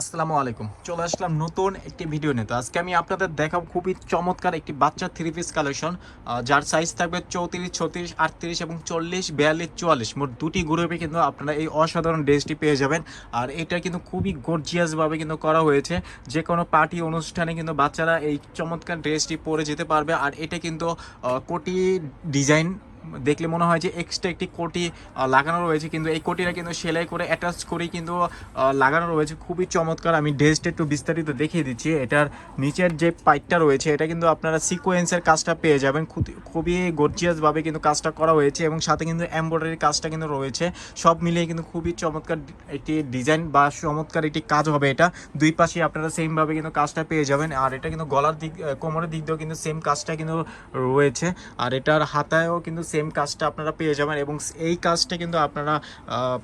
আসসালামু আলাইকুম। চলে আসলাম নতুন একটি ভিডিও নিয়ে। তো আজকে আমি আপনাদের দেখাবো খুবই চমৎকার একটি বাচ্চা থ্রি পিস কালেকশন যার সাইজ থাকবে চৌত্রিশ, ছত্রিশ, আটত্রিশ এবং চল্লিশ, বিয়াল্লিশ, চুয়াল্লিশ। মোট দুটি গ্রুপে কিন্তু আপনারা এই অসাধারণ ড্রেসটি পেয়ে যাবেন। আর এটা কিন্তু খুবই গর্জিয়াসভাবে কিন্তু করা হয়েছে। যে কোনো পার্টি অনুষ্ঠানে কিন্তু বাচ্চারা এই চমৎকার ড্রেসটি পরে যেতে পারবে। আর এটা কিন্তু কোটি ডিজাইন দেখলে মনে হয় যে এক্সট্রা একটি কোটি লাগানো রয়েছে। কিন্তু এই কোটিটা কিন্তু সেলাই করে অ্যাটাচ করে কিন্তু লাগানো রয়েছে। খুবই চমৎকার। আমি ড্রেসটা একটু বিস্তারিত দেখিয়ে দিচ্ছি। এটার নিচের যে পাইপটা রয়েছে, এটা কিন্তু আপনারা সিকোয়েন্সের কাজটা পেয়ে যাবেন। খুবই গর্জিয়াসভাবে কিন্তু কাজটা করা হয়েছে এবং সাথে কিন্তু এমব্রয়ডারি কাজটা কিন্তু রয়েছে। সব মিলিয়ে কিন্তু খুবই চমৎকার একটি ডিজাইন বা চমৎকার একটি কাজ হবে এটা। দুই পাশে আপনারা সেমভাবে কিন্তু কাজটা পেয়ে যাবেন। আর এটা কিন্তু গলার দিক কোমরের দিক দিয়েও কিন্তু সেম কাজটা কিন্তু রয়েছে। আর এটার হাতায়ও কিন্তু সেম কাজটা আপনারা পেয়ে যাবেন এবং এই কাজটা কিন্তু আপনারা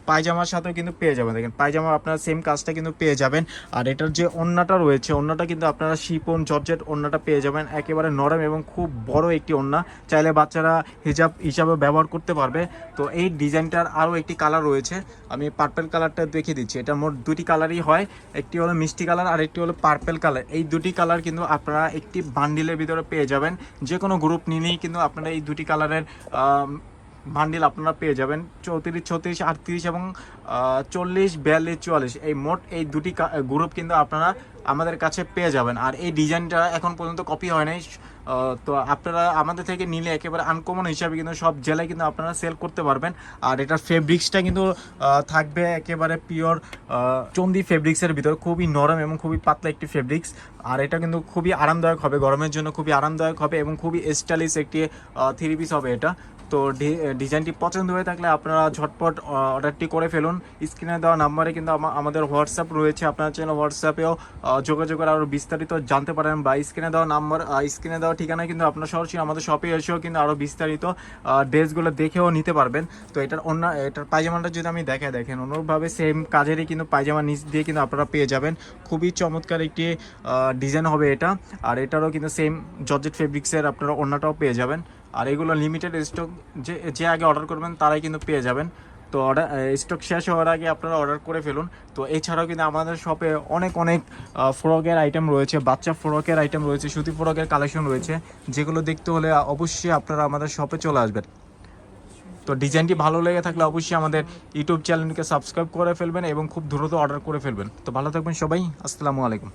পায়জামার সাথেও কিন্তু পেয়ে যাবেন। দেখেন পায়জামা আপনারা সেম কাজটা কিন্তু পেয়ে যাবেন। আর এটার যে ওন্নাটা রয়েছে, ওন্নাটা কিন্তু আপনারা শিপন জর্জেট ওন্নাটা পেয়ে যাবেন। একেবারে নরম এবং খুব বড় একটি ওন্না। চাইলে বাচ্চারা হিজাব হিসাবে ব্যবহার করতে পারবে। তো এই ডিজাইনটার আরও একটি কালার রয়েছে। আমি পার্পেল কালারটা দেখিয়ে দিচ্ছি। এটা মোট দুটি কালারই হয়। একটি হলো মিষ্টি কালার আর একটি হলো পার্পেল কালার এই দুটি কালার কিন্তু আপনারা একটি বান্ডিলের ভিতরে পেয়ে যাবেন। যে কোনো গ্রুপ নিলেই কিন্তু আপনারা এই দুটি কালারের বান্ডিল আপনারা পেয়ে যাবেন। চৌত্রিশ, ছত্রিশ, আটত্রিশ এবং চল্লিশ, বিয়াল্লিশ, চুয়াল্লিশ। এই মোট এই দুটি গ্রুপ কিন্তু আপনারা আমাদের কাছে পেয়ে যাবেন। আর এই ডিজাইনটা এখন পর্যন্ত কপি হয় নাই। তো আপনারা আমাদের থেকে নিলে একেবারে আনকমন হিসাবে কিন্তু সব জেলায় কিন্তু আপনারা সেল করতে পারবেন। আর এটার ফেব্রিক্সটা কিন্তু থাকবে একেবারে পিওর চন্দি ফেব্রিক্সের ভিতর। খুবই নরম এবং খুবই পাতলা একটি ফেব্রিক্স আর এটা কিন্তু খুবই আরামদায়ক হবে, গরমের জন্য খুবই আরামদায়ক হবে এবং খুবই স্টাইলিশ একটি থ্রি পিস হবে এটা। তো ডিজাইনটি পছন্দ হয়ে থাকলে আপনারা ঝটপট অর্ডারটি করে ফেলুন। স্ক্রিনে দেওয়া নাম্বারে কিন্তু আমা- আমাদের হোয়াটসঅ্যাপ রয়েছে। আপনার চ্যানেল হোয়াটসঅ্যাপেও যোগাযোগের আরও বিস্তারিত জানতে পারেন বা স্ক্রিনে দেওয়া নাম্বার স্ক্রিনে দেওয়া ঠিকানায় কিন্তু আপনার সরাসরি আমাদের শপে এসেও কিন্তু আরও বিস্তারিত ড্রেসগুলো দেখেও নিতে পারবেন। তো এটার অন্য, এটার পায়জামাটা যদি আমি দেখে দেখেন অনুরূপভাবে সেম কাজেরই কিন্তু পায়জামা নিচ দিয়ে কিন্তু আপনারা পেয়ে যাবেন। খুবই চমৎকার একটি ডিজাইন হবে এটা। আর এটারও কিন্তু সেম জর্জেট ফেব্রিক্সের আপনারা অন্যটাও পেয়ে যাবেন। আর এগুলো লিমিটেড স্টক যে যে আগে অর্ডার করবেন, তারাই কিন্তু পেয়ে যাবেন। তো অর্ডার স্টক শেষ হওয়ার আগে আপনারা অর্ডার করে ফেলুন। তো এছাড়াও কিন্তু আমাদের শপে অনেক অনেক ফ্রকের আইটেম রয়েছে, বাচ্চা ফ্রকের আইটেম রয়েছে, সুতি ফ্রকের কালেকশন রয়েছে, যেগুলো দেখতে হলে অবশ্যই আপনারা আমাদের শপে চলে আসবেন। তো ডিজাইনটি ভালো লেগে থাকলে অবশ্যই আমাদের ইউটিউব চ্যানেলকে সাবস্ক্রাইব করে ফেলবেন এবং খুব দ্রুত অর্ডার করে ফেলবেন। তো ভালো থাকবেন সবাই, আসসালামু আলাইকুম।